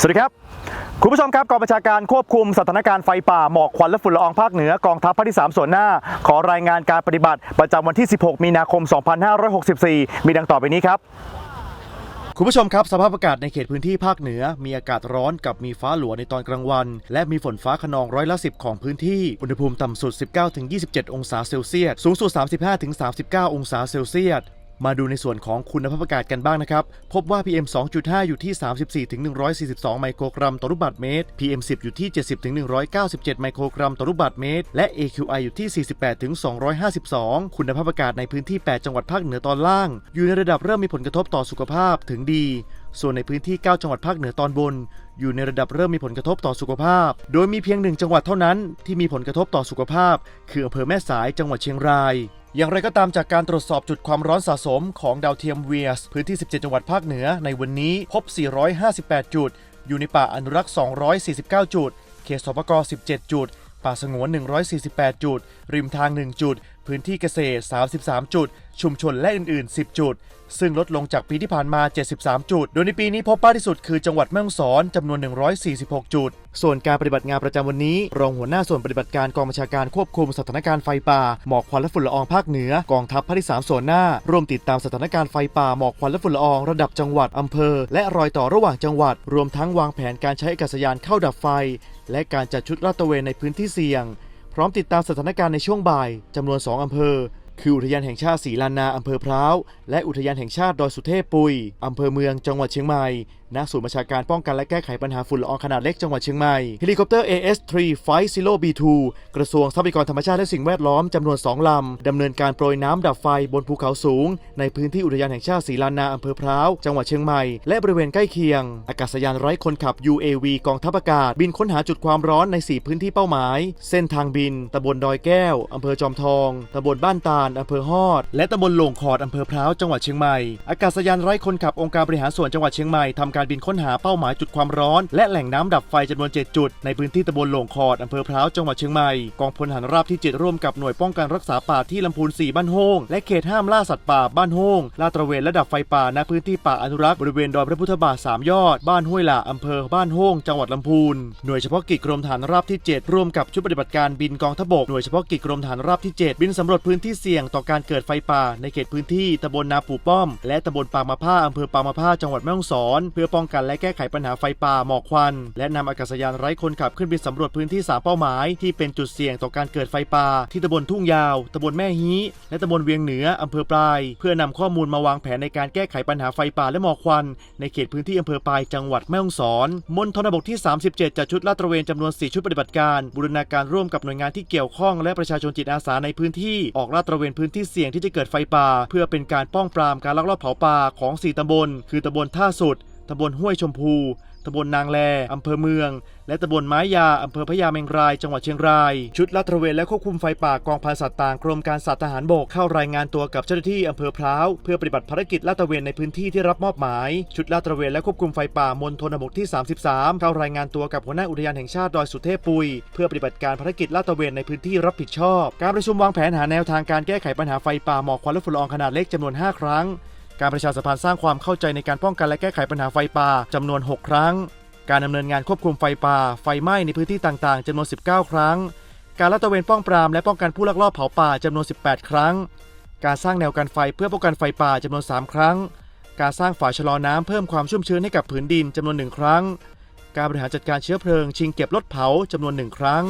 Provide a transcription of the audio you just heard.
สวัสดีครับ คุณผู้ชมครับกองบัญชาการควบคุมสถานการณ์ไฟป่าหมอกควันและฝุ่นละอองภาคเหนือกองทัพภาคที่ 3 ส่วนหน้า ขอรายงานการปฏิบัติประจำวันที่ 16 มีนาคม 2564 มีดังต่อไปนี้ครับคุณผู้ชมครับสภาพอากาศในเขตพื้นที่ภาคเหนือ มีอากาศร้อนกับมีฟ้าหลัวในตอนกลางวัน และมีฝนฟ้าขนองร้อยละ10 ของพื้นที่ อุณหภูมิต่ำสุด 19-27 องศาเซลเซียส สูงสุด 35-39 องศาเซลเซียส มาดูในส่วนของคุณภาพอากาศกันบ้างนะครับ พบว่า PM 2.5 อยู่ที่ 34-142 ไมโครกรัมต่อลูกบาศก์เมตร PM 10 อยู่ที่ 70-197 ไมโครกรัมต่อลูกบาศก์เมตร และ AQI อยู่ที่ 48-252 คุณภาพอากาศในพื้นที่ 8 จังหวัดภาคเหนือตอนล่าง อยู่ในระดับเริ่มมีผลกระทบต่อสุขภาพถึงดี ส่วนในพื้นที่ 9 จังหวัดภาคเหนือตอนบน อยู่ในระดับเริ่มมีผลกระทบต่อสุขภาพ โดยมีเพียงหนึ่งจังหวัดเท่านั้นที่มีผลกระทบต่อสุขภาพ คืออำเภอแม่สายจังหวัดเชียงราย อย่างไรก็ตามจากการตรวจสอบจุดความร้อนสะสมของดาวเทียมเวียสพื้นที่ 17 จังหวัดภาคเหนือในวันนี้พบ 458 จุด อยู่ในป่าอนุรักษ์ 249 จุด เขตสปก 17 จุด ป่าสงวน 148 จุด ริมทาง 1 จุด พื้นที่เกษตร 33 จุด ชุมชนและอื่น ๆ 10 จุด ซึ่งลดลงจากปีที่ผ่านมา 73 จุด โดยในปีนี้พบมากที่สุดคือจังหวัดแม่ฮ่องสอนจำนวน 146 จุด ส่วนการปฏิบัติงานประจำวันนี้ รองหัวหน้าส่วนปฏิบัติการกองบัญชาการควบคุมสถานการณ์ไฟป่า หมอกควันและฝุ่นละอองภาคเหนือกองทัพภาคที่ 3 ส่วนหน้า ร่วมติดตามสถานการณ์ไฟป่าหมอกควันและฝุ่นละอองระดับจังหวัดอำเภอ และรอยต่อระหว่างจังหวัด รวมทั้งวางแผนการใช้อากาศยานเข้าดับไฟ และการจัดชุดลาดตระเวนในพื้นที่เสี่ยง พร้อมติดตามสถานการณ์ในช่วงบ่ายจำนวน 2 อำเภอ คืออุทยานแห่งชาติศรีลานาอำเภอพร้าว และอุทยานแห่งชาติดอยสุเทพปุยอำเภอเมืองจังหวัดเชียงใหม่ ณศูนย์บัญชาการป้องกันและแก้ไขปัญหาฝุ่นละอองขนาดเล็กจังหวัดเชียงใหม่เฮลิคอปเตอร์ AS3 Flight Zero B2 กระทรวงทรัพยากรธรรมชาติและสิ่งแวดล้อมจำนวน 2 ลำดำเนินการโปรยน้ำดับไฟบนภูเขาสูง ในพื้นที่อุทยานแห่งชาติศรีลานาอำเภอพร้าวจังหวัดเชียงใหม่และบริเวณใกล้เคียง อากาศยานไร้คนขับ UAV กองทัพอากาศ บินค้นหาจุดความร้อนใน 4 พื้นที่เป้าหมาย เส้นทางบินตำบลดอยแก้วอำเภอจอมทองตำบลบ้านตาลอำเภอฮอด และตำบลหลงขอดอำเภอพร้าวจังหวัดเชียงใหม่อากาศยานไร้คนขับองค์การบริหารส่วนจังหวัดเชียงใหม่ทำการบินค้นหาเป้าหมายจุดความร้อน และแหล่งน้ำดับไฟจำนวน 7 จุด ในพื้นที่ตำบลหลงขอดอำเภอพร้าวจังหวัดเชียงใหม่ กองพลทหารราบที่ 7 ร่วมกับหน่วยป้องกันรักษาป่าที่ลำพูน 4 บ้านโฮงและเขตห้ามล่าสัตว์ป่าบ้านโฮงลาดตระเวนและดับไฟป่าณพื้นที่ป่าอนุรักษ์บริเวณดอยพระพุทธบาทสามยอด บ้านห้วยหล่าอำเภอบ้านโฮงจังหวัดลำพูนหน่วยเฉพาะกิจกรมฐานราบที่ 7 ร่วมกับชุดปฏิบัติการบินกองทพบกหน่วยเฉพาะกิจกรมฐานราบที่ 7 บินสำรวจพื้นที่เสี่ยงต่อการเกิดไฟป่าในเขตพื้นที่ตำบลนาปูป้อม และตำบลปางมะผ้าอำเภอปางมะผ้าจังหวัดแม่ฮ่องสอนเพื่อป้องกันและแก้ไขปัญหาไฟป่าหมอกควัน และนำอากาศยานไร้คนขับขึ้นบินสำรวจพื้นที่สามเป้าหมาย ที่เป็นจุดเสี่ยงต่อการเกิดไฟป่า ที่ตำบลทุ่งยาวตำบลแม่ฮีและตำบลเวียงเหนืออำเภอปลาย เพื่อนำข้อมูลมาวางแผนในการแก้ไขปัญหาไฟป่าและหมอกควัน ในเขตพื้นที่อำเภอปลายจังหวัดแม่ฮ่องสอนมณฑลบกที่ 37จัดชุดลาดตระเวนจำนวน 4 ชุดปฏิบัติการ บูรณาการร่วมกับหน่วยงานที่เกี่ยวข้องและประชาชนจิตอาสาในพื้นที่ออกลาดตระเวนพื้นที่เสี่ยงที่จะเกิดไฟป่า เพื่อเป็นการป้องปรามการลักลอบเผาป่าของ 4ตำบล คือตำบลท่าสุด ตำบลห้วยชมพู ตำบลนางแล อำเภอเมือง และตำบลไม้ยา อำเภอพญาเมงราย จังหวัดเชียงราย ชุดลาดตระเวนและควบคุมไฟป่ากองพันสัตว์ต่างกรมการสัตว์ทหารบกเข้ารายงานตัวกับเจ้าหน้าที่อำเภอพร้าวเพื่อปฏิบัติภารกิจลาดตระเวนในพื้นที่ที่รับมอบหมาย ชุดลาดตระเวนและควบคุมไฟป่ามณฑลบกที่ 33 เข้ารายงานตัวกับหัวหน้าอุทยานแห่งชาติดอยสุเทพปุย เพื่อปฏิบัติการภารกิจลาดตระเวนในพื้นที่รับผิดชอบ การประชุมวางแผนหาแนวทางการแก้ไขปัญหาไฟป่าหมอกควันและฝุ่นละอองขนาดเล็กจำนวน 5 ครั้ง การประชาสัมพันธ์สร้างความเข้าใจในการป้องกันและแก้ไขปัญหาไฟป่าจำนวน 6 ครั้ง การดำเนินงานควบคุมไฟป่า ไฟไหม้ในพื้นที่ต่างๆจำนวน 19 ครั้ง การลาดตระเวนป้องปรามและป้องกันผู้ลักลอบเผาป่าจำนวน 18 ครั้ง การสร้างแนวกันไฟเพื่อป้องกันไฟป่าจำนวน 3 ครั้ง การสร้างฝาชะลอน้ำเพิ่มความชุ่มชื้นให้กับผืนดินจำนวน 1 ครั้ง การบริหารจัดการเชื้อเพลิง ชิงเก็บรถเผาจำนวน 1 ครั้ง